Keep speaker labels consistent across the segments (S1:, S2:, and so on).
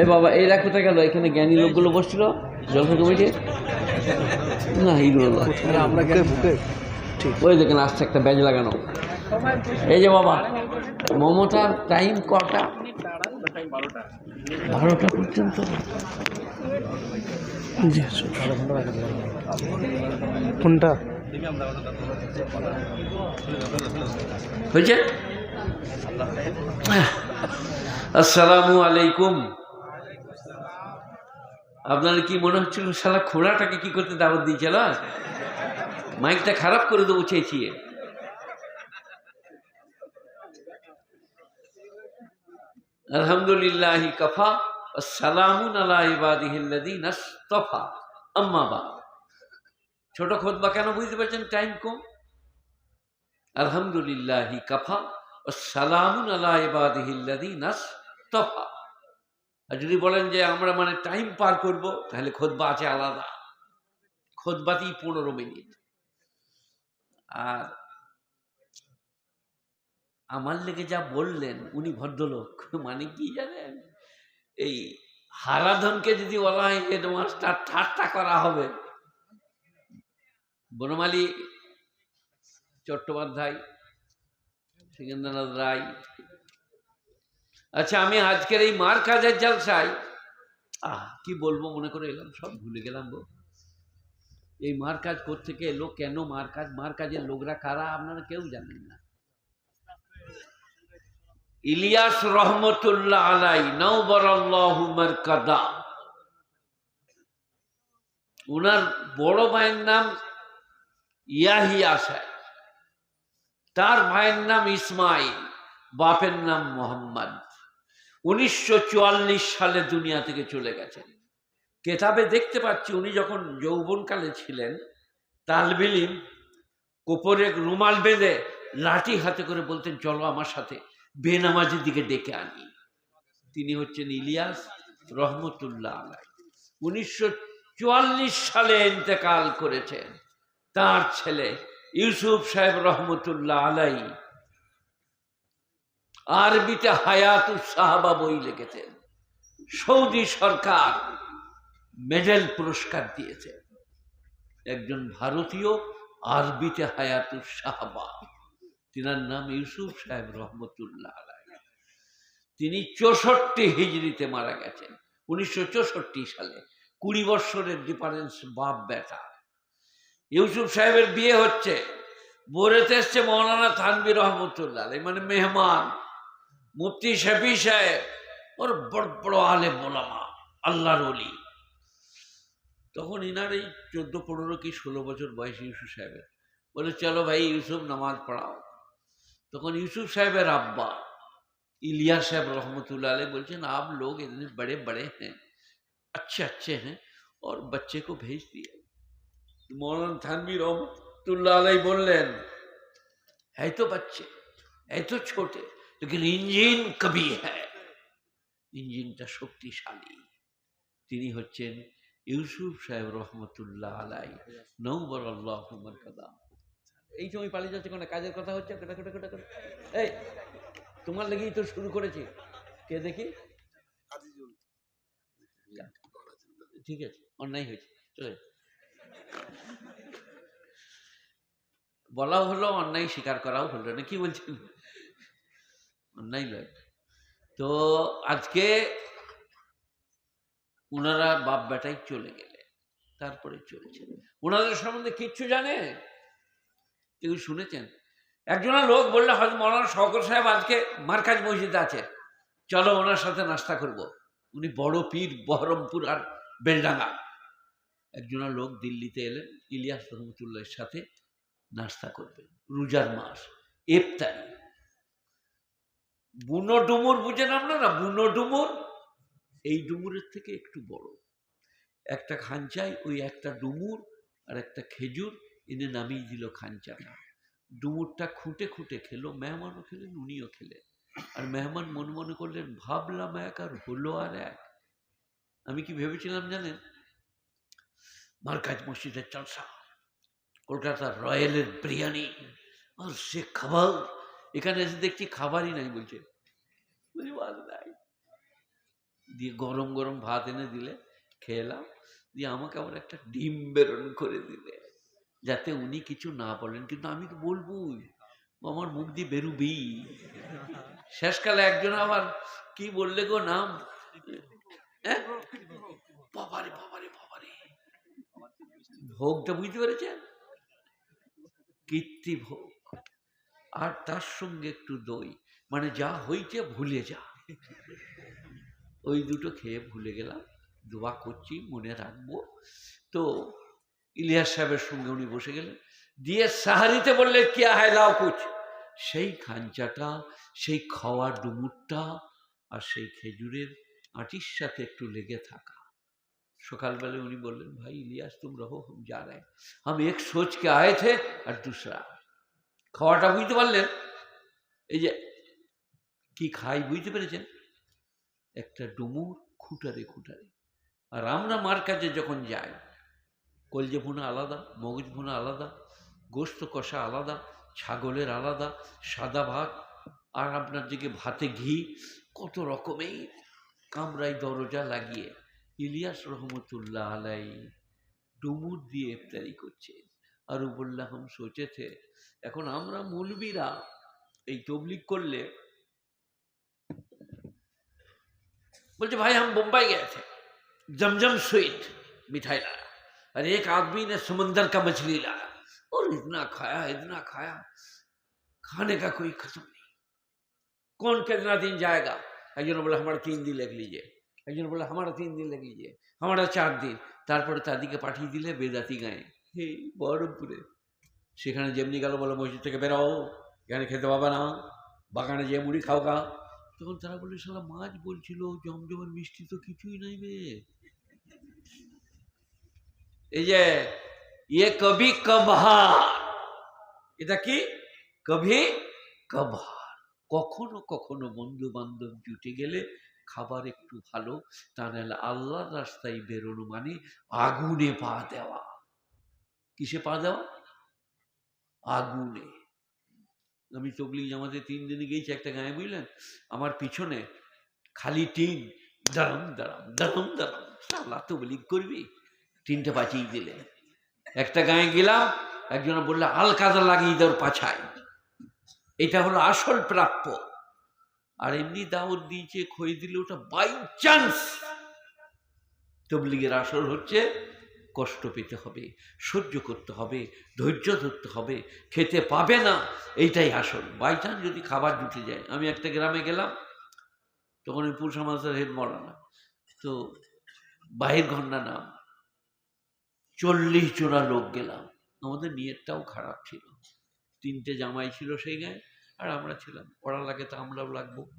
S1: এই বাবা এরা কোথায় গেল? এখানে জ্ঞানী লোকগুলো বসছিল জলসা কমিটি? না এইগুলো না।
S2: আমরা ঠিক।
S1: ওই দেখেন আসছে একটা ব্যাজ লাগানো। এই যে বাবা মমতার টাইম কটা? বারোটা পর্যন্ত।
S2: জি কোনটা?
S1: হয়েছে? আসসালামু আলাইকুম। আপনার কি মনে হচ্ছিল শালা খোড়াটাকে কি করতে দাওয়াত দিয়েছিল মাইকটা খারাপ করে দেবো চেঁচিয়ে। আলহামদুলিল্লাহ কফা সালামুন আলা ইবাদিহিল্লাযীনা ইসতাফা আম্মা বা ছোট খোদবা কেন বুঝতে পারছেন টাইম কম? আলহামদুলিল্লাহ কাফা ও সালামুন আলা ইবাদিহিল্লাযীনা ইসতাফা আর যদি বলেন যে আমরা মানে টাইম পার করব, তাহলে খোদবা আছে আলাদা। খোদবাতেই পনেরো মিনিট। আর আমার লেগে যা বললেন, উনি ভদ্রলোক মানে কি জানেন? এই হারাধনকে যদি বলা হয় হেডমাস্টার ঠাট্টা করা হবে। বনমালী, চট্টোপাধ্যায়, সিকেন্দ্রনাথ রায় আচ্ছা আমি আজকের এই মার কাজের জালসায়, আহ, কি বলব মনে করে এলাম, সব ভুলে গেলাম গো। এই মার কাজ কোথেকে এলো, কেন মার কাজ, মার কাজের লোকরা কারা, আপনারা কেউ জানেন না। ইলিয়াস রহমতুল্লাহ আলাই নৌবর কাদা উনার বড় ভাইয়ের নাম ইয়াহিয়া সাহেব। তার ভাইয়ের নাম ইসমাইল, বাপের নাম মোহাম্মদ। উনিশশো চুয়াল্লিশ সালে দুনিয়া থেকে চলে গেছেন। কেতাবে দেখতে পাচ্ছি উনি যখন যৌবনকালে ছিলেন তালবিলিম কোপরে রুমাল বেঁধে লাঠি হাতে করে বলতেন, চলো আমার সাথে বেনামাজির দিকে ডেকে আনি। তিনি হচ্ছেন ইলিয়াস রহমতুল্লাহ আলাই। উনিশশো চুয়াল্লিশ সালে ইন্তেকাল করেছেন তার ছেলে ইউসুফ সাহেব রহমতুল্লাহ আলাই। আরবিতে হায়াতুস সাহাবা বই লিখেছেন। সৌদি সরকার মেডেল পুরস্কার দিয়েছে। একজন ভারতীয় আরবিতে হায়াতুস সাহাবা। তিনার নাম ইউসুফ সাহেব রহমতুল্লাহ তিনি চৌষট্টি হিজড়িতে মারা গেছেন, উনিশশো চৌষট্টি সালে। কুড়ি বৎসরের ডিফারেন্স বাপ বেটা। ইউসুফ সাহেবের বিয়ে হচ্ছে। বোরেতে এসছে মৌলানা থানবির রহমতুল্লাহ মানে মেহমান। মুফতি শফি সাহেব ওর বড় বড় আলে বোলামা আল্লাহর অলি তখন ইনার এই চোদ্দ পনেরো কি ষোলো বছর বয়স ইউসুফ সাহেবের বলে চলো ভাই ইউসুফ নামাজ পড়াও তখন ইউসুফ সাহেবের আব্বা इलिया साहब रहमतुल्लाह अलैह बोलते हैं आप लोग इतने बड़े बड़े हैं अच्छे अच्छे हैं और बच्चे को भेज दिया मौलाना थानवी रहमतुल्लाह अलैह बोलें है तो बच्चे है तो छोटे लेकिन इंजिन कभी है ইঞ্জিনটা শক্তিশালী তিনি হচ্ছেন ইউসুফ সাহেব রহমতুল্লাহ আলাই নৌবর আল্লাহ কাদাম এই সময় পালিয়ে যাচ্ছে কোনো কাজের কথা হচ্ছে কেটা কেটা কেটা কেটা এই তোমার লেগেই তো শুরু করেছি কে দেখি ঠিক আছে অন্যায় হয়েছে চলে যাও। বলাও হলো অন্যায় স্বীকার করাও হলো না কি বলছেন নয়। তো আজকে ওনারা বাপ বেটাই চলে গেলে, তারপরে চলেছে। ওনাদের সম্বন্ধে কিচ্ছু জানে? কেউ শুনেছেন? একজনা লোক বললে হয়তো মৌলানা শওকর সাহেব আজকে মার্কাজ মসজিদে আছে। চলো ওনার সাথে নাস্তা করব। উনি বড় পীর বহরমপুর আর বেলডাঙ্গা। একজনা লোক দিল্লিতে এলেন, ইলিয়াস রহমতুল্লাহের সাথে নাস্তা করবেন। রোজার মাস ইফতারি বুনো ডুমুর বুঝেন আপনারা? বুনো ডুমুর? এই ডুমুরের থেকে একটু বড়। একটা খাঞ্চায় ওই একটা ডুমুর আর একটা খেজুর, এনে নামিয়ে দিল খাঞ্চাটা ডুমুরটা খুঁটে খুঁটে খেলো, মেহমানও খেলেন, উনিও খেলেন। আর মেহমান মনে মনে করলেন, ভাবলাম এক আর হলো আর এক। আমি কি ভেবেছিলাম জানেন? মার্কাজ মসজিদের চলসা, কলকাতার রয়্যালের বিরিয়ানি, আর সে খাবার এখানে এসে দেখছি খাবারই নাই বলছে। দিয়ে গরম গরম ভাত এনে দিলে, খেলাম। দিয়ে আমাকে আবার একটা ডিম বেরন করে দিলে, যাতে উনি কিছু না বলেন। কিন্তু আমি তো বলবই, আমার মুখ দিয়ে বেরুবেই শেষকালে একজন আবার, কি বললে গো নাম? হ্যাঁ? বাবারে বাবারে বাবারে। ভোগটা বুঝতে পেরেছেন? কীর্তি ভোগ। আর তার সঙ্গে একটু দই। মানে যা হইছে ভুলে যা। ওই দুটো খেয়ে ভুলে গেলাম। দোয়া করছি, মনে রাখব। তো ইলিয়াস সাহেবের সঙ্গে উনি বসে গেলেন। দিয়ে সাহারিতে বললে কি হ্যাঁ দাও কুচ সেই খাঞ্চাটা, সেই খাওয়া ডুমুরটা আর সেই খেজুরের আটির সাথে একটু লেগে থাকা। সকালবেলা উনি বললেন, ভাই ইলিয়াস, তুম রহো, হম যা রে হম এক সোচকে আয়ে থে আর দুসরা খাওয়াটা বুঝতে পারলেন? এই যে, কি খাই বুঝতে পেরেছেন? একটা ডুমুর খুঁটারে খুঁটারে। আর আমরা মার কাছে যখন যাই, কলজে ভুনা আলাদা, মগজ ভুনা আলাদা, গোস্ত কষা আলাদা, ছাগলের আলাদা, সাদা ভাত, আর আপনার দিকে ভাতে ঘি, কত রকমের কামরাই দরজা লাগিয়ে ইলিয়াস রহমতুল্লাহ আলাই ডুমুর দিয়ে ইফতারি করছে আর বললাম হাম সোচেছে এখন আমরা মৌলবীরা এই তবলিক করলে बोलते भाई हम मुंबई गए थे जमजम स्वीट मिठाई लाया और एक आदमी ने समंदर का मछली लाया और इतना खाया इतना खाया खाने का कोई खत्म नहीं कौन कितना दिन जाएगा একজন বলে हमारा तीन दिन लिख लीजिए একজন বলে हमारा तीन दिन लिख लीजिए हमारा চার দিন তারপরে তাদিকে পাঠিয়ে দিলে বেদাতি গায়ে হে বহরমপুরে। সেখানে যেমনি গেল বলে মসজিদ থেকে বেরাও এখানে খেতে পাবে না, বাগানে যে মুড়ি খাও গা। তখন তারা বলল সালা মাছ বলছিল জমজমের মিষ্টি তো কিছুই নাই বে। এই যে ইয়ে কবি কবহার। এটা কি? কবি কবহার। কখনো কখনো বন্ধু বান্ধব জুটে গেলে খাবার একটু ভালো, তা নাহলে আল্লাহর রাস্তায় বেরোনো মানে আগুনে পা দেওয়া। কিসে পা দেওয়া? আগুনে। আমি তবলিগ জামাতে তিন দিনে গিয়েছি, একটা গায়ে বুঝলেন? আমার পিছনে খালি টিন দাঁড়াম দাঁড়াম দাঁড়াম দাঁড়াম সালা তবলিগ করবি? টিনটা বাঁচিয়ে দিলে একটা গায়ে গেলাম, একজন বললে আল কাদা লাগিয়ে দেওয়ার পাছায়। এটা হলো আসল প্রাপ্য। আর এমনি দাওয়াত দিয়েছে খই দিলে ওটা বাই চান্স তবলিগের আসল হচ্ছে কষ্ট পেতে হবে, সহ্য করতে হবে, ধৈর্য ধরতে হবে, খেতে পাবে না, এইটাই আসল। বাই চান্স যদি খাবার জুটে যায়। আমি একটা গ্রামে গেলাম, তখন ওই পুরুষ মাসের হেড মরানা। তো বাহির ঘণ্টা নাম, চল্লিশ জোড়া লোক গেলাম। আমাদের নিয়তটাও খারাপ ছিল। তিনটে জামাই ছিল সেই গায়ে, আর আমরা ছিলাম। ওরা লাগে তো আমরাও লাগবো।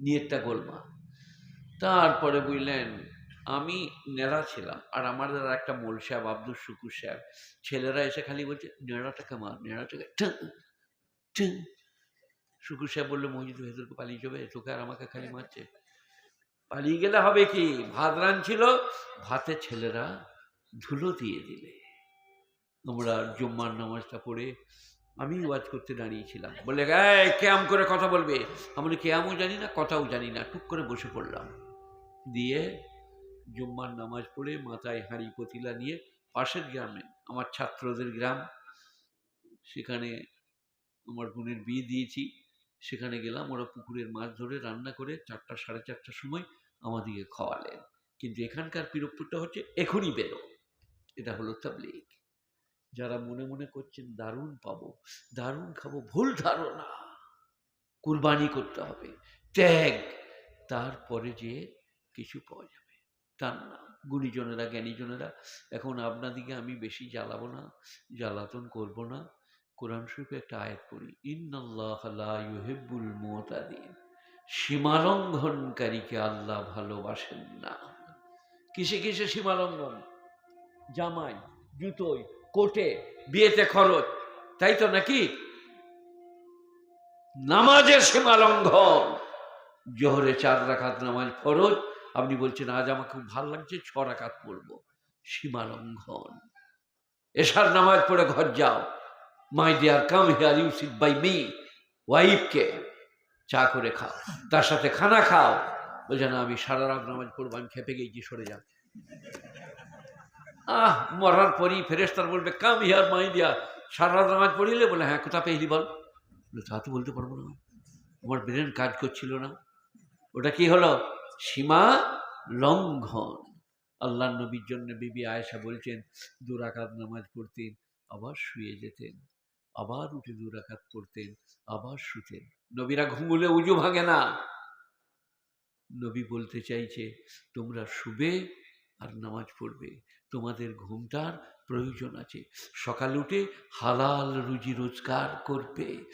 S1: নিয়তটা গোলমা তারপরে বুঝলেন আমি নেড়া ছিলাম। আর আমাদের আর একটা মোল সাহেব আব্দুল শুকুর সাহেব, ছেলেরা এসে খালি বলছে নেড়াটাকে মার নেড়াটাকে ঠ্যাঁ। শুকুর সাহেব বলল, মসজিদ ভেতরকে পালিয়ে যাবে তোকে আর আমাকে খালি মারছে। পালিয়ে গেলে হবে কি? ভাত রাঁধছিল, ভাতে ছেলেরা ধুলো দিয়ে দিলে। আমরা জুম্মার নামাজটা পড়ে আমি ওয়াজ করতে দাঁড়িয়েছিলাম। বলে এই, কেয়াম করে কথা বলবে? আমি কেয়ামও জানি না, কথাও জানি না। টুক করে বসে পড়লাম। দিয়ে জুম্মার নামাজ পড়ে মাথায় হাঁড়ি পতিলা নিয়ে পাশের গ্রামে, আমার ছাত্রদের গ্রাম, সেখানে আমার বোনের বিয়ে দিয়েছি। সেখানে গেলাম, ওরা পুকুরের মাছ ধরে রান্না করে চারটা, সাড়ে চারটার সময় আমাদেরকে খাওয়ালেন। কিন্তু এখানকার পিরোপুরটা হচ্ছে এখনই বেরো। এটা হলো তাবলিগ। যারা মনে মনে করছেন, দারুণ পাবো, দারুণ খাব, ভুল ধারণা। কুরবানি করতে হবে। ত্যাগ! তারপরে যে কিছু পাওয়া যাবে। তার গুণীজনেরা, জ্ঞানীজনেরা, এখন আপনাদিকে আমি বেশি জ্বালাবো না, জ্বালাতন করব না। কোরআন শরীফে একটা আয়াত পড়ি, ইন্নাল্লাহ লা ইউহিব্বুল মুতাদিন সীমালঙ্ঘনকারীকে আল্লাহ ভালোবাসেন না। কিসে কিসে সীমালঙ্ঘন? জামাই জুতোয় কোটে, বিয়েতে খরচ, তাই তো নাকি? নামাজের সীমালঙ্ঘন, জোহরে চার রাখাত নামাজ ফরজ আপনি বলছেন, আজ আমার খুব ভালো লাগছে, ছ রাখাত পড়ব। সীমালঙ্ঘন। এশার নামাজ পড়ে ঘর যাও। My dear come here you sit by me ওয়াইফকে চা করে খাও, তার সাথে খানা খাও। বলছে, না, আমি সারা রাত নামাজ পড়ব, আমি খেপে গেছি সরে যান আহ, মরার পরই ফেরেস্তার বলবে কাম হিয়ার মাই দিয়া সারা রাত নামাজ পড়িলে? বলে হ্যাঁ কোথা পেয়েলি বল? তা তো বলতে পারব না। আমার ব্রেন কাজ করছিল না। ওটা কি হলো? সীমা লঙ্ঘন। আল্লাহ নবীর জন্য বিবি আয়েশা বলছেন দুরাকাত নামাজ পড়তেন, আবার শুয়ে যেতেন, আবার উঠে দুরাকাত পড়তেন, আবার শুতেন। নবীরা ঘুমুলে উজু ভাঙে না। নবী বলতে চাইছে, তোমরা শুবে আর নামাজ পড়বে। তোমাদের ঘুমটার প্রয়োজন আছে। সকাল উঠে হালাল রুজি রোজগার করবে।